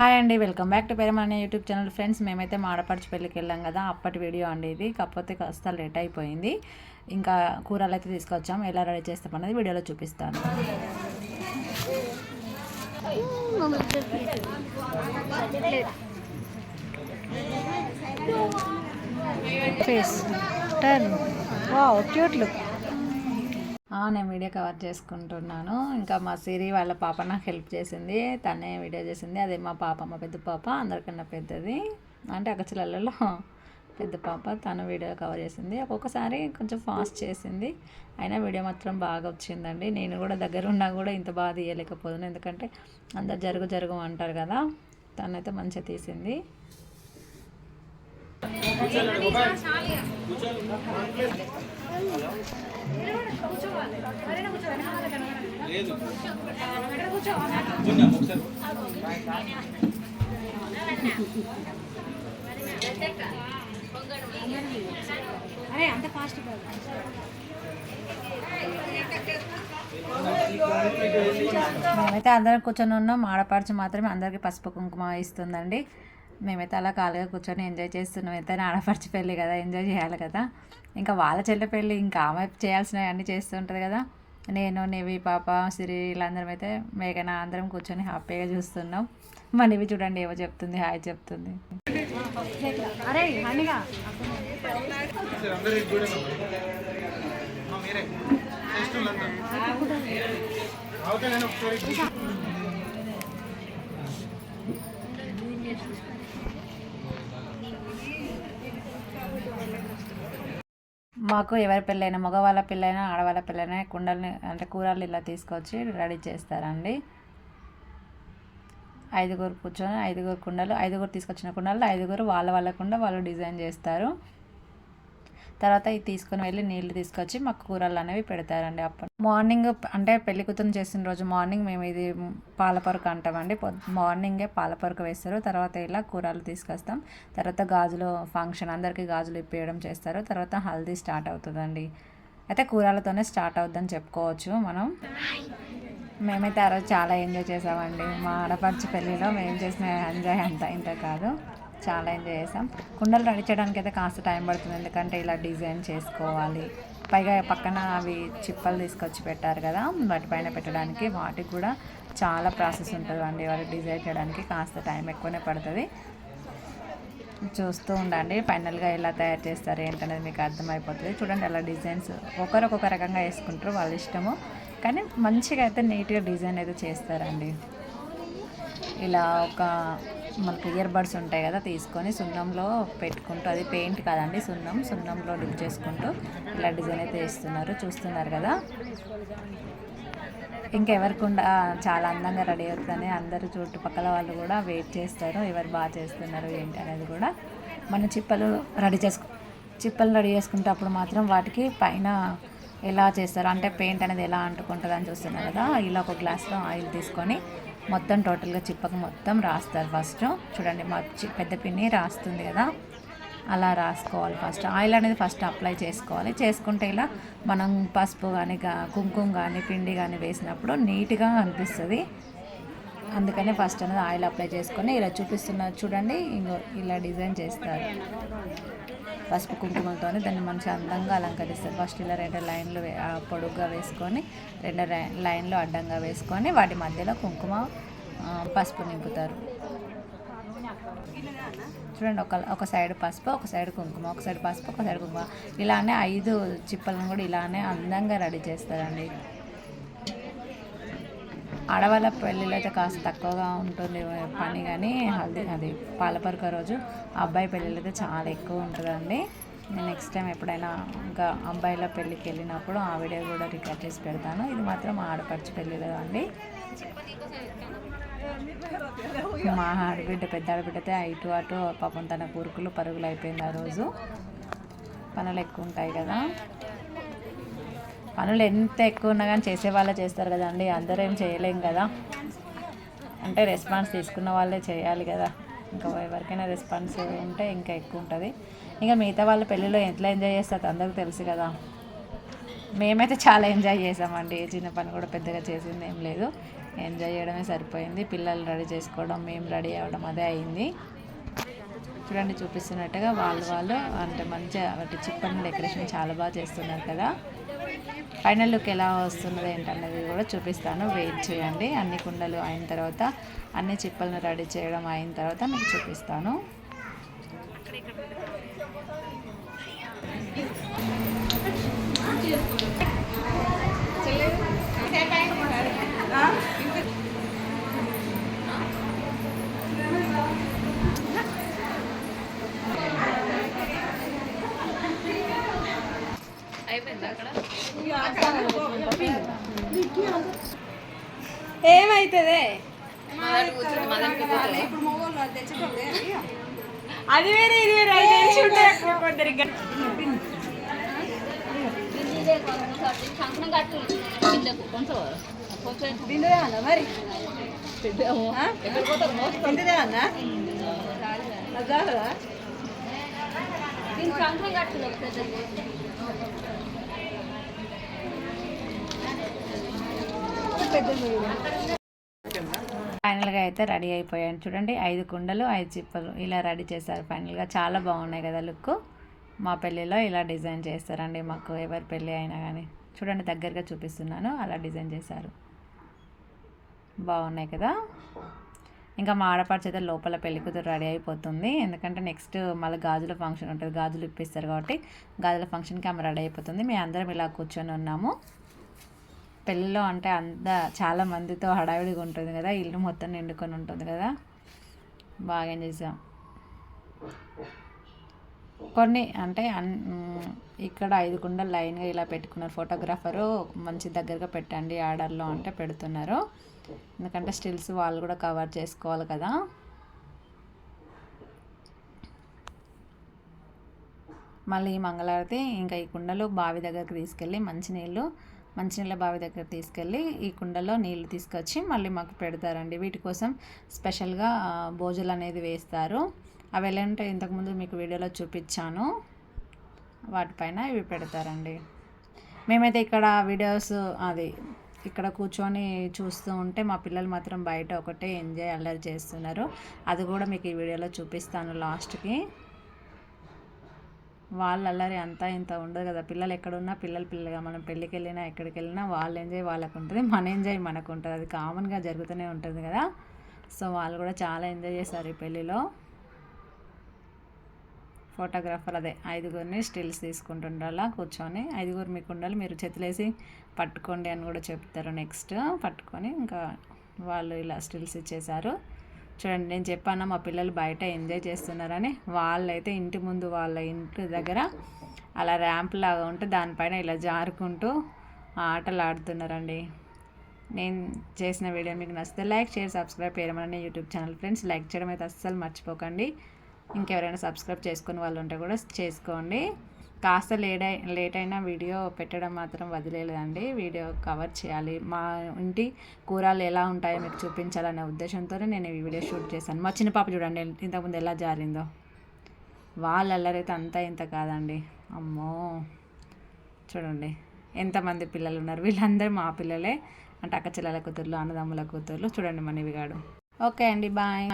Hi అండి welcome back to మన YouTube channel friends మేమైతే మాడపడిచి పెళ్ళికి వెళ్ళాం కదా అప్పటి వీడియో అండి ఇది. కాకపోతే కాస్త లేట్ అయిపోయింది. ఇంకా కూరలు అయితే తీసుకొచ్చాం. ఎలా రెడీ చేస్తాం అనేది వీడియోలో చూపిస్తాను. Face turn wow cute look నేను వీడియో కవర్ చేసుకుంటున్నాను. ఇంకా మా సిరి వాళ్ళ పాప నాకు హెల్ప్ చేసింది. తనే వీడియో చేసింది. అదే మా పాప మా పెద్ద పాప అందరికన్నా పెద్దది. అంటే అక్కచెల్లెళ్ళలో పెద్ద పాప తను వీడియో కవర్ చేసింది. ఒక్కొక్కసారి కొంచెం ఫాస్ట్ చేసింది. అయినా వీడియో మాత్రం బాగా వచ్చిందండి. నేను కూడా దగ్గర ఉన్నా కూడా ఇంత బాగా తీయలేకపోతున్నాను ఎందుకంటే అందరు జరుగు జరుగు అంటారు కదా. తనైతే మంచిగా తీసింది. మేమైతే అందరం కూర్చొని ఉన్నాం. ఆడపడుచు మాత్రమే అందరికీ పసుపు కుంకుమ ఇస్తుందండి. మేమైతే అలా ఖాళీగా కూర్చొని ఎంజాయ్ చేస్తున్నాం. ఎంతైనా ఆడపడిచి పెళ్ళి కదా ఎంజాయ్ చేయాలి కదా. ఇంకా వాళ్ళ చెల్లె పెళ్ళి ఇంకా ఆమె చేయాల్సినవి అన్నీ చేస్తుంటుంది కదా. నేను నివి పాప సిరి వీళ్ళందరం అయితే మేఘన అందరం కూర్చొని హ్యాపీగా చూస్తున్నాం. మా నివి చూడండి ఏవో చెప్తుంది హాయ్ చెప్తుంది. అరే మాకు ఎవరి పెళ్ళైనా మగవాళ్ళ పెళ్ళైనా ఆడవాళ్ళ పెళ్ళైనా కుండల్ని అంటే కూరలు ఇలా తీసుకొచ్చి రెడీ చేస్తారండి. ఐదుగురు కూర్చొని ఐదుగురు కుండలు ఐదుగురు తీసుకొచ్చిన కుండలు ఐదుగురు వాళ్ళ వాళ్ళ కుండ వాళ్ళు డిజైన్ చేస్తారు. తర్వాత ఇది తీసుకొని వెళ్ళి నీళ్ళు తీసుకొచ్చి మాకు కూరలు అనేవి పెడతారండి అప్పుడు. మార్నింగ్ అంటే పెళ్ళి కూతురు చేసిన రోజు మార్నింగ్ మేము ఇది పాలపరకు అంటామండి. మార్నింగే పాలపరకు వేస్తారు. తర్వాత ఇలా కూరలు తీసుకొస్తాం. తర్వాత గాజులు ఫంక్షన్ అందరికీ గాజులు ఇప్పేయడం చేస్తారు. తర్వాత హల్దీ స్టార్ట్ అవుతుందండి. అయితే కూరలతోనే స్టార్ట్ అవుద్దని చెప్పుకోవచ్చు మనం. మేమైతే ఆ రోజు చాలా ఎంజాయ్ చేసామండి. మా ఆడపడిచి పెళ్ళిలో మేము చేసిన ఎంజాయ్ అంతా ఇంత కాదు. చాలా ఎంజాయ్ చేసాం కుండలు రెడీ చేయడానికి అయితే కాస్త టైం పడుతుంది. ఎందుకంటే ఇలా డిజైన్ చేసుకోవాలి. పైగా పక్కన అవి చిప్పలు తీసుకొచ్చి పెట్టారు కదా. వాటి పైన పెట్టడానికి వాటికి కూడా చాలా ప్రాసెస్ ఉంటుంది అండి వాళ్ళు డిజైన్ చేయడానికి కాస్త టైం ఎక్కువనే పడుతుంది. చూస్తూ ఉండండి. ఫైనల్గా ఎలా తయారు చేస్తారు ఏంటనేది మీకు అర్థమైపోతుంది. చూడండి అలా డిజైన్స్ ఒకరు ఒక్కొక్క రకంగా వేసుకుంటారు. వాళ్ళ ఇష్టము. కానీ మంచిగా అయితే నీట్గా డిజైన్ అయితే చేస్తారండి. ఇలా ఒక మనకి ఇయర్ బడ్స్ ఉంటాయి కదా తీసుకొని సున్నంలో పెట్టుకుంటూ అది పెయింట్ కాదండి సున్నం సున్నంలో డిప్ చేసుకుంటూ ఇలా డిజైన్ అయితే వేస్తున్నారు చూస్తున్నారు కదా. ఇంకెవరికుండా చాలా అందంగా రెడీ అవుతుందని అందరూ చుట్టుపక్కల వాళ్ళు కూడా వెయిట్ చేస్తారు ఎవరు బాగా చేస్తున్నారు ఏంటి అనేది కూడా. మన చిప్పలు రెడీ చేసుకు చిప్పలు రెడీ చేసుకుంటే అప్పుడు మాత్రం వాటికి పైన ఎలా చేస్తారు అంటే పెయింట్ అనేది ఎలా అంటుకుంటుంది అని చూస్తున్నారు కదా ఇలా ఒక గ్లాస్లో ఆయిల్ తీసుకొని మొత్తం టోటల్గా చిప్పకు మొత్తం రాస్తారు ఫస్ట్. చూడండి మా పెద్ద పిన్ని రాస్తుంది కదా. అలా రాసుకోవాలి ఫస్ట్. ఆయిల్ అనేది ఫస్ట్ అప్లై చేసుకోవాలి. చేసుకుంటే ఇలా మనం పసుపు కానీ కుంకుమ కానీ పిండి కానీ వేసినప్పుడు నీట్గా అనిపిస్తుంది. అందుకనే ఫస్ట్ అనేది ఆయిల్ అప్లై చేసుకొని ఇలా చూపిస్తున్నారు చూడండి ఇంకో ఇలా డిజైన్ చేస్తారు. పసుపు కుంకుమలతో దాన్ని మంచిగా అందంగా అలంకరిస్తారు. ఫస్ట్ ఇలా రెండు లైన్లు పొడుగ్గా వేసుకొని రెండు లైన్లు అడ్డంగా వేసుకొని వాటి మధ్యలో కుంకుమ పసుపు నింపుతారు. చూడండి ఒక ఒక సైడ్ పసుపు ఒక సైడ్ కుంకుమ ఒక సైడ్ పసుపు ఒక సైడ్ కుంకుమ. ఇలానే ఐదు చిప్పలను కూడా ఇలానే అందంగా రెడీ చేస్తారండి. ఆడవాళ్ళ పెళ్ళిలో అయితే కాస్త తక్కువగా ఉంటుంది పని కానీ హల్దీ అది పాలపరక రోజు. అబ్బాయి పెళ్ళిలో అయితే చాలా ఎక్కువ ఉంటుందండి. నేను నెక్స్ట్ టైం ఎప్పుడైనా ఇంకా అబ్బాయిల పెళ్ళికి వెళ్ళినప్పుడు ఆ వీడియో కూడా రికార్డ్ చేసి పెడతాను. ఇది మాత్రం ఆడపడిచి పెళ్ళిలో అండి. మా ఆడబిడ్డ పెద్ద ఆడబిడ్డ అయితే ఇటు అటు పాపం తన కూరుకులు పరుగులు అయిపోయింది ఆ రోజు. పనులు ఎక్కువ ఉంటాయి కదా. పనులు ఎంత ఎక్కువ ఉన్నా కానీ చేసే వాళ్ళే చేస్తారు కదండి. అందరూ ఏం చేయలేం కదా. అంటే రెస్పాన్స్ తీసుకున్న వాళ్ళే చేయాలి కదా. ఇంకా ఎవరికైనా రెస్పాన్స్ ఉంటే ఇంకా ఎక్కువ ఉంటుంది. ఇంకా మిగతా వాళ్ళ పెళ్ళిలో ఎట్లా ఎంజాయ్ చేస్తారు అందరికీ తెలుసు కదా. మేమైతే చాలా ఎంజాయ్ చేసామండి. చిన్న పని కూడా పెద్దగా చేసింది ఏం లేదు. ఎంజాయ్ చేయడమే సరిపోయింది. పిల్లలు రెడీ చేసుకోవడం మేము రెడీ అవ్వడం అదే అయింది. చూడండి చూపిస్తున్నట్టుగా వాళ్ళు వాళ్ళు అంటే మంచిగా వాటి చిప్పని డెకరేషన్ చాలా బాగా చేస్తున్నారు కదా. ఫైనల్ లుక్ ఎలా వస్తున్నది ఏంటన్నది కూడా చూపిస్తాను. వెయిట్ చేయండి. అన్ని కుండలు అయిన తర్వాత అన్ని చిప్పలను రెడీ చేయడం అయిన తర్వాత మీకు చూపిస్తాను. ఏమైతుంది అది వేరే ఇది వేరే. తెలిసి కొందరికి. మరి? అదారా ఫైనల్గా అయితే రెడీ అయిపోయాను. చూడండి ఐదు కుండలు ఐదు చిప్పలు ఇలా రెడీ చేశారు ఫైనల్గా. చాలా బాగున్నాయి కదా లుక్ మా పెళ్ళిలో ఇలా డిజైన్ చేస్తారండి మాకు ఎవరి పెళ్ళి అయినా కానీ చూడండి దగ్గరగా చూపిస్తున్నాను అలా డిజైన్ చేశారు. బాగున్నాయి కదా. ఇంకా మా ఆడపడిచి అయితే లోపల పెళ్ళి కూతురు రెడీ అయిపోతుంది. ఎందుకంటే నెక్స్ట్ మళ్ళీ గాజుల ఫంక్షన్ ఉంటుంది. గాజులు ఇప్పిస్తారు కాబట్టి గాజుల ఫంక్షన్కి ఆమె రెడీ అయిపోతుంది. మేము అందరం ఇలా కూర్చొని ఉన్నాము. పెళ్ళిలో అంటే అంత చాలా మందితో హడావిడిగా ఉంటుంది కదా ఇల్లు మొత్తం నిండుకొని ఉంటుంది కదా. బాగా ఎంజాయ్ చేసాం. కొన్ని అంటే అన్ ఇక్కడ ఐదు కుండలు లైన్గా ఇలా పెట్టుకున్నారు. ఫోటోగ్రాఫరు మంచి దగ్గరగా పెట్టండి ఆర్డర్లో అంటే పెడుతున్నారు. ఎందుకంటే స్టిల్స్ వాళ్ళు కూడా కవర్ చేసుకోవాలి కదా. మళ్ళీ ఈ మంగళారతి ఇంకా ఈ కుండలు బావి దగ్గరికి తీసుకెళ్ళి మంచినీళ్ళు మంచినీళ్ళ బావి దగ్గర తీసుకెళ్ళి ఈ కుండలో నీళ్ళు తీసుకొచ్చి మళ్ళీ మాకు పెడతారండి. వీటి కోసం స్పెషల్గా ఆ, అనేది వేస్తారు. అవి ఎలా ఉంటే ఇంతకుముందు మీకు వీడియోలో చూపించాను. వాటిపైన ఇవి పెడతారండి. మేమైతే ఇక్కడ వీడియోస్ అది ఇక్కడ కూర్చొని చూస్తూ ఉంటే మా పిల్లలు మాత్రం బయట ఒకటే ఎంజాయ్ అల్లరి చేస్తున్నారు. అది కూడా మీకు ఈ వీడియోలో చూపిస్తాను లాస్ట్కి. వాళ్ళ అల్లరి అంతా ఇంత ఉండదు కదా. పిల్లలు ఎక్కడున్నా పిల్లలు పిల్లలుగా మనం పెళ్ళికి వెళ్ళినా ఎక్కడికి వెళ్ళినా వాళ్ళ ఎంజాయ్ వాళ్ళకు ఉంటుంది మన ఎంజాయ్ మనకు ఉంటుంది. అది కామన్గా జరుగుతూనే ఉంటుంది కదా. సో వాళ్ళు కూడా చాలా ఎంజాయ్ చేశారు ఈ పెళ్ళిలో. ఫోటోగ్రాఫర్ అదే. ఐదుగురిని స్టిల్స్ తీసుకుంటుండ్రు కూర్చొని. ఐదుగురు మీకు ఉండాలి మీరు చేతులేసి పట్టుకోండి అని కూడా చెప్తారు. నెక్స్ట్ పట్టుకొని ఇంకా వాళ్ళు ఇలా స్టిల్స్ ఇచ్చేశారు. చూడండి నేను చెప్పాను మా పిల్లలు బయట ఎంజాయ్ చేస్తున్నారని. వాళ్ళైతే ఇంటి ముందు వాళ్ళ ఇంటి దగ్గర అలా ర్యాంప్ లాగా ఉంటే దానిపైన ఇలా జారుకుంటూ ఆటలు ఆడుతున్నారండి నేను చేసిన వీడియో మీకు నచ్చితే లైక్ షేర్ సబ్స్క్రైబ్ చేయమని యూట్యూబ్ ఛానల్ ఫ్రెండ్స్ లైక్ చేయడం అయితే అస్సలు మర్చిపోకండి. ఇంకెవరైనా సబ్స్క్రైబ్ చేసుకుని వాళ్ళు ఉంటే కూడా చేసుకోండి. కాస్త లేట్ అయి లేట్ అయినా వీడియో పెట్టడం మాత్రం వదిలేదండి వీడియో కవర్ చేయాలి. మా ఇంటి కూరలు ఎలా ఉంటాయో మీకు చూపించాలనే ఉద్దేశంతోనే నేను ఈ వీడియో షూట్ చేశాను. మా చిన్న పాప చూడండి ఇంతకుముందు ఎలా జారిందో. వాళ్ళ అల్లరైతే అంతా ఇంత కాదండి. అమ్మో! చూడండి ఎంతమంది పిల్లలు ఉన్నారు. వీళ్ళందరూ మా పిల్లలే. అంటే అక్క చెల్లెల కూతుర్లు అన్నదమ్ముల కూతుర్లు. చూడండి మన ఇవిగాడు ఓకే అండి బాయ్.